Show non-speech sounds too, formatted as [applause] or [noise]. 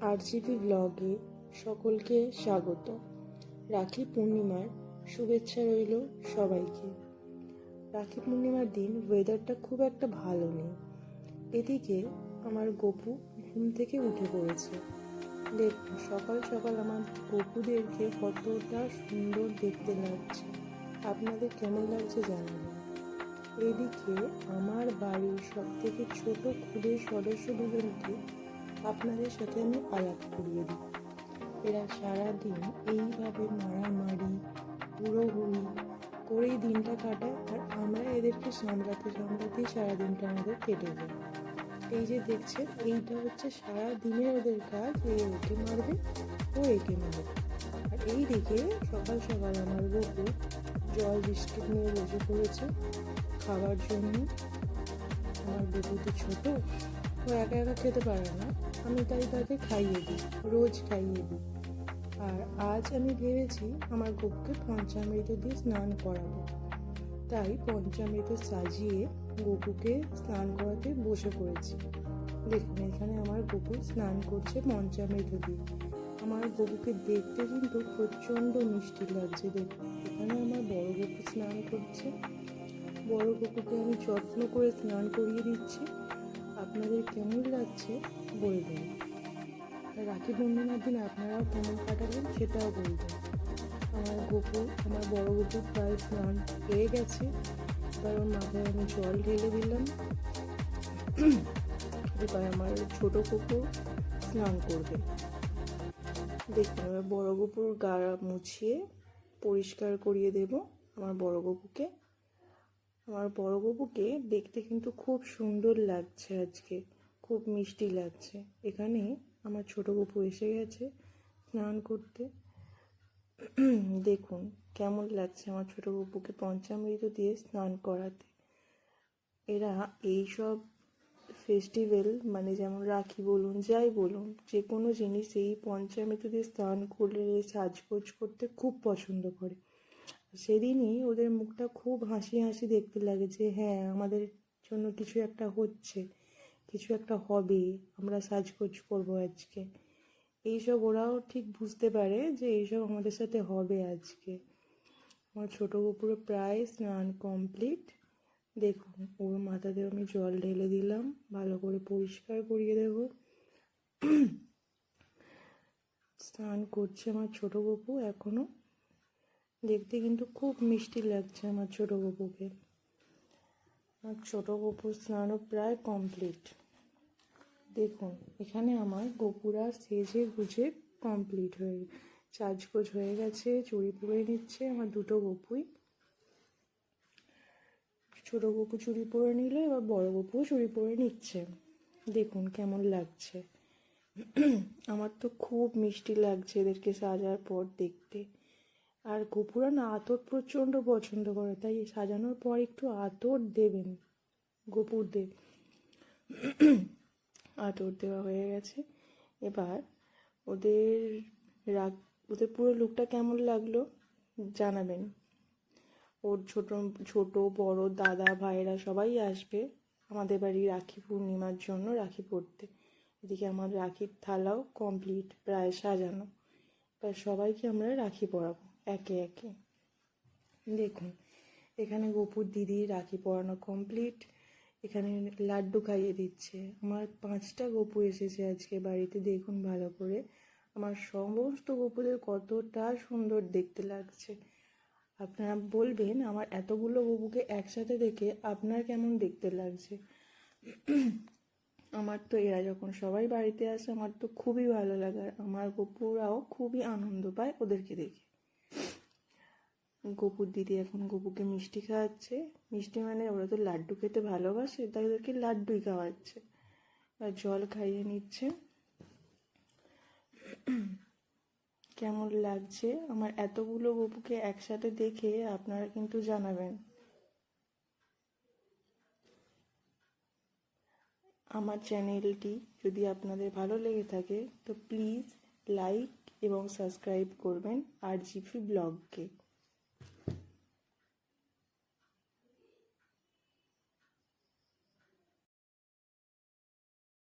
আরজিপি ব্লগে সকলকে স্বাগত। রাখি পূর্ণিমার শুভেচ্ছা রইল সবাইকে। রাখি পূর্ণিমার দিন ওয়েদারটা খুব একটা ভালো নেই। এদিকে আমার গপু ঘুম থেকে উঠে পড়েছে। দেখুন সকাল সকাল আমার গপুদেরকে কতটা সুন্দর দেখতে লাগছে। আপনাদের কেমন লাগছে জানাবেন। এদিকে আমার বাড়ির সব থেকে ছোট ক্ষুদের সদস্য দুজনকে আপনাদের সাথে আমি আলাপ করিয়ে দিই। এরা সারাদিন এইভাবে মারামারি, হুড়োহুড়ি করেই দিনটা কাটায় আর আমরা এদেরকে সামলাতে সামলাতেই সারাদিনটা আমাদের কেটে যায়। এই যে দেখছেন, এইটা হচ্ছে সারা দিনের ওদের কাজ, এ ওকে মারবে, ও একে মারবে। আর এই দিকে সকাল সকাল আমার বকু জল বিস্কিট নিয়ে বসে পড়েছে। খাবার জন্য। আমার বকু তো ছোট। ও একা একা খেতে পারে না। আমি তাই তাকে খাইয়ে দিই, রোজ খাইয়ে দিই। আর আজ আমি ভেবেছি আমার গোপুকে পঞ্চামৃত দিয়ে স্নান করাবো। তাই পঞ্চামৃত সাজিয়ে গোপুকে স্নান করাতে বসে পড়েছি। দেখুন, এখানে আমার গোপু স্নান করছে পঞ্চামৃত দিয়ে। আমার গপুকে দেখতে কিন্তু প্রচণ্ড মিষ্টি লাগছে। দেখুন, এখানে আমার বড় গপু স্নান করছে। বড় গপুকে আমি যত্ন করে স্নান করিয়ে দিচ্ছি। আপনাদের কেমন লাগছে বলবেন। রাখি পূর্ণিমার দিন আপনারাও কেমন কাটাবেন সেটাও বলবেন। আমার গপু আমার বড় গপু প্রায় স্নান হয়ে গেছে। ওর মাথায় আমি জল ঢেলে দিলাম। এবার আমার ছোট কুকুর স্নান করবে। দেখুন, এবার বড় গপুর গা মুছিয়ে পরিষ্কার করিয়ে দেব আমার বড় গপুকে। আমার বড় গপুকে দেখতে কিন্তু খুব সুন্দর লাগছে আজকে। খুব মিষ্টি লাগছে। এখানে আমার ছোট গপু এসে গেছে স্নান করতে। দেখুন, কেমন লাগছে আমার ছোট গপুকে পঞ্চামৃত দিয়ে স্নান করাতে। এরা এই সব ফেস্টিভ্যাল মানে যেমন রাখি বলুন, যাই বলুন যে কোনো জিনিস এই পঞ্চামৃত দিয়ে স্নান করলে, সাজগোজ করতে খুব পছন্দ করে। সেদিনই ওদের মুখটা খুব হাসি হাসি দেখতে লাগে যে হ্যাঁ আমাদের জন্য কিছু একটা হচ্ছে, কিছু একটা হবে, আমরা সাজগোজ করব আজকে। এইসব ওরাও ঠিক বুঝতে পারে যে, এইসব আমাদের সাথে হবে আজকে। আমার ছোটো কুকুরে প্রায় স্নান কমপ্লিট। দেখুন, ওর মাথাতে আমি জল ঢেলে দিলাম, ভালো করে পরিষ্কার করিয়ে দেব। স্নান করছে আমার ছোটো গপু এখনও দেখতে কিন্তু খুব মিষ্টি লাগছে আমার ছোটো গপুকে। আমার ছোটো গপুর স্নানও প্রায় কমপ্লিট দেখুন, এখানে আমার গপুরা সেজে গুজে কমপ্লিট হয়ে, সাজগোজ হয়ে গেছে, চুড়ি পরে নিচ্ছে আমার দুটো গপুই। ছোট গপু চুড়ি পরে নিল, এবার বড় গপুও চুড়ি পরে নিচ্ছে। দেখুন কেমন লাগছে। [clears throat] আমার তো খুব মিষ্টি লাগছে এদেরকে সাজার পর দেখতে। আর গপুরা না আতর প্রচণ্ড পছন্দ করে, তাই সাজানোর পর একটু আতর দেবেন গপুরদের আতর দেওয়া হয়ে গেছে। এবার ওদের রাগ, ওদের পুরো লুকটা কেমন লাগল জানাবেন। ওর ছোট ছোট, বড় দাদা ভাইরা সবাই আসবে আমাদের বাড়ি রাখি পূর্ণিমার জন্য, রাখি পড়তে এদিকে আমার রাখির থালাও কমপ্লিট প্রায় সাজানো। এবার সবাইকে আমরা রাখি পরাবো। একে একে। দেখুন, এখানে গোপুর দিদি রাখি পরানো কমপ্লিট এখানে লাড্ডু খাইয়ে দিচ্ছে। আমার পাঁচটা গপু এসেছে আজকে বাড়িতে, দেখুন ভালো করে। আমার সমস্ত গপুদের কতটা সুন্দর দেখতে লাগছে। আপনারা বলবেন, আমার এতগুলো গপুকে একসাথে দেখে আপনার কেমন দেখতে লাগছে? আমার তো এরা যখন সবাই বাড়িতে আসে, আমার তো খুবই ভালো লাগে। আমার গপুরাও খুবই আনন্দ পায় ওদেরকে দেখে। গপুর দিদি এখন গপুকে মিষ্টি খাওয়াচ্ছে। মিষ্টি মানে ওরা তো লাড্ডু খেতে ভালোবাসে, তাই ওদেরকে লাড্ডুই খাওয়াচ্ছে। আর জল খাইয়ে নিচ্ছে। কেমন লাগছে? আমার এতগুলো গপুকে একসাথে দেখে আপনারা কিন্তু জানাবেন। আমার চ্যানেলটি যদি আপনাদের ভালো লেগে থাকে, তো প্লিজ লাইক এবং সাবস্ক্রাইব করবেন আর জিপি ব্লগকে।